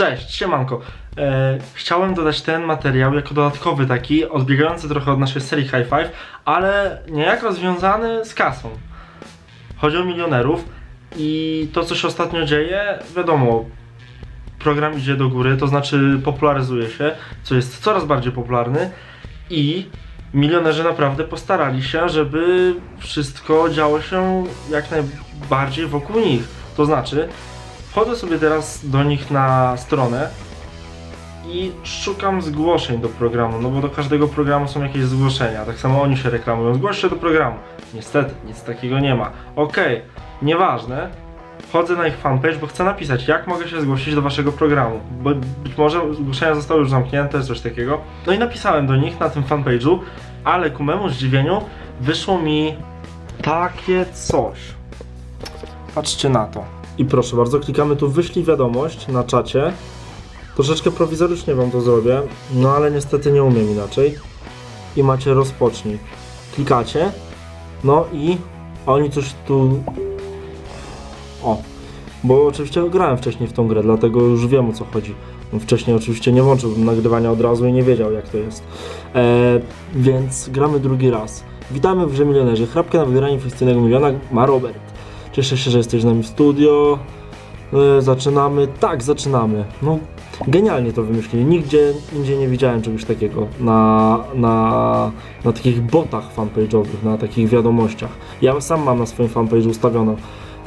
Cześć, siemanko. E, chciałem dodać ten materiał jako dodatkowy taki, odbiegający trochę od naszej serii High Five, ale niejako związany z kasą. Chodzi o milionerów i to, co się ostatnio dzieje, wiadomo, program idzie do góry, to znaczy popularyzuje się, co jest coraz bardziej popularny i milionerzy naprawdę postarali się, żeby wszystko działo się jak najbardziej wokół nich. To znaczy, wchodzę sobie teraz do nich na stronę i szukam zgłoszeń do programu, no bo do każdego programu są jakieś zgłoszenia, tak samo oni się reklamują, zgłoś się do programu. Niestety, nic takiego nie ma. Okej, nieważne, wchodzę na ich fanpage, bo chcę napisać, jak mogę się zgłosić do waszego programu, bo być może zgłoszenia zostały już zamknięte, coś takiego. No i napisałem do nich na tym fanpage'u, ale ku memu zdziwieniu wyszło mi takie coś. Patrzcie na to. I proszę bardzo, klikamy tu wyślij wiadomość na czacie. Troszeczkę prowizorycznie wam to zrobię, no ale niestety nie umiem inaczej. I macie rozpocznij. Klikacie, no i oni coś tu... O, bo oczywiście grałem wcześniej w tą grę, dlatego już wiem o co chodzi. Wcześniej oczywiście nie włączyłbym nagrywania od razu i nie wiedział jak to jest. E, więc gramy drugi raz. Witamy w Grze Milionerzy. Chrapkę na wygranie fikcyjnego miliona ma Robert. Cieszę się, że jesteś z nami w studio. E, zaczynamy. Tak, zaczynamy. No, genialnie to wymyślili. Nigdzie indziej nie widziałem czegoś takiego na, na, na takich botach fanpage'owych, na takich wiadomościach. Ja sam mam na swoim fanpage'u ustawiono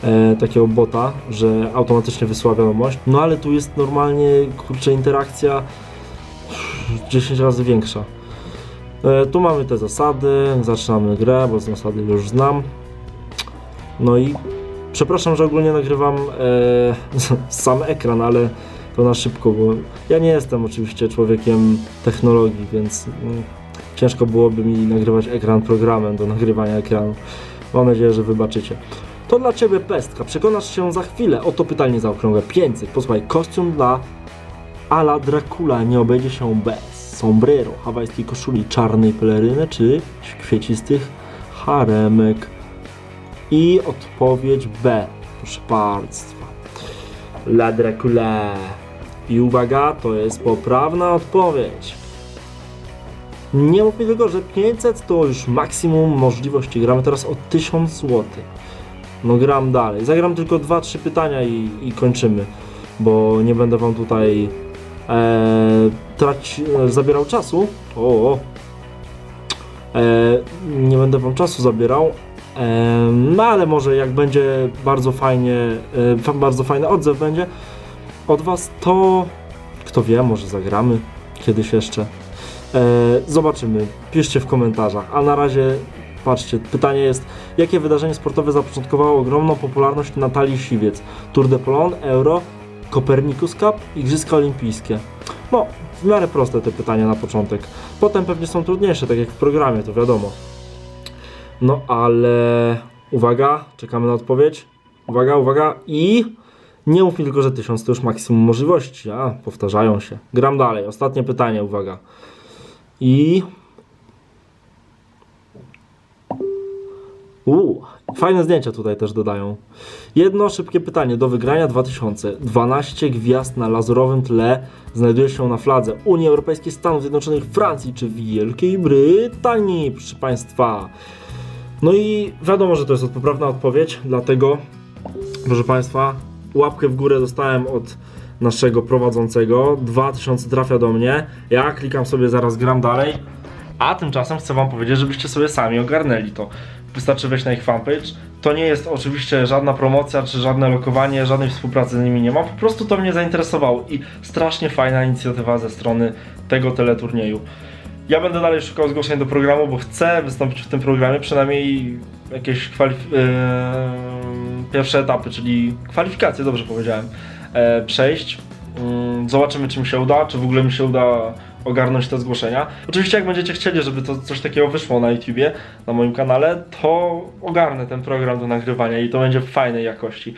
e, takiego bota, że automatycznie wysyła wiadomość. No ale tu jest normalnie, kurczę, interakcja 10 razy większa. E, tu mamy te zasady, zaczynamy grę, bo zasady już znam. No i przepraszam, że ogólnie nagrywam e, sam ekran, ale to na szybko, bo ja nie jestem oczywiście człowiekiem technologii, więc mm, ciężko byłoby mi nagrywać ekran programem do nagrywania ekranu. Mam nadzieję, że wybaczycie. To dla Ciebie pestka. Przekonasz się za chwilę. Oto pytanie zaokrągłe 500. Posłuchaj, kostium dla ala Dracula nie obejdzie się bez sombrero, hawajskiej koszuli, czarnej peleryny czy kwiecistych haremek. I odpowiedź B. Proszę Państwa. La Dracula. I uwaga, to jest poprawna odpowiedź. Nie mów mi tylko, że 500 to już maksimum możliwości. Gramy teraz o 1000 zł. No gram dalej. Zagram tylko 2-3 pytania i, i kończymy. Bo nie będę wam tutaj e, trać, e, zabierał czasu. O, o. E, nie będę wam czasu zabierał. No ale może jak będzie bardzo fajnie, fa- bardzo fajny odzew będzie od was, to kto wie, może zagramy kiedyś jeszcze. Zobaczymy. Piszcie w komentarzach. A na razie patrzcie, pytanie jest, jakie wydarzenie sportowe zapoczątkowało ogromną popularność Natalii Siwiec? Tour de Polon, Euro, Copernicus Cup, Igrzyska Olimpijskie. No, w miarę proste te pytania na początek. Potem pewnie są trudniejsze, tak jak w programie, to wiadomo. No ale uwaga, czekamy na odpowiedź. Uwaga, uwaga i nie mów mi tylko, że tysiąc to już maksimum możliwości. A, powtarzają się. Gram dalej. Ostatnie pytanie, uwaga. I Uuu, fajne zdjęcia tutaj też dodają. Jedno szybkie pytanie do wygrania 2000. 12 gwiazd na lazurowym tle znajduje się na fladze Unii Europejskiej, Stanów Zjednoczonych, Francji czy Wielkiej Brytanii, proszę Państwa. No i wiadomo, że to jest poprawna odpowiedź, dlatego, proszę Państwa, łapkę w górę dostałem od naszego prowadzącego. 2000 trafia do mnie. Ja klikam sobie, zaraz gram dalej. A tymczasem chcę Wam powiedzieć, żebyście sobie sami ogarnęli to. Wystarczy wejść na ich fanpage. To nie jest oczywiście żadna promocja, czy żadne lokowanie, żadnej współpracy z nimi nie ma. Po prostu to mnie zainteresowało i strasznie fajna inicjatywa ze strony tego teleturnieju. Ja będę dalej szukał zgłoszeń do programu, bo chcę wystąpić w tym programie, przynajmniej jakieś kwalif- yy, pierwsze etapy, czyli kwalifikacje, dobrze powiedziałem, e, przejść. Mm, Zobaczymy, czy mi się uda, czy w ogóle mi się uda ogarnąć te zgłoszenia. Oczywiście, jak będziecie chcieli, żeby to coś takiego wyszło na YouTubie, na moim kanale, to ogarnę ten program do nagrywania i to będzie w fajnej jakości.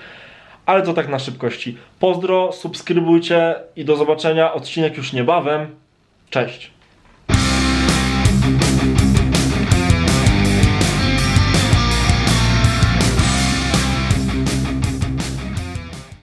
Ale to tak na szybkości. Pozdro, subskrybujcie i do zobaczenia. Odcinek już niebawem. Cześć.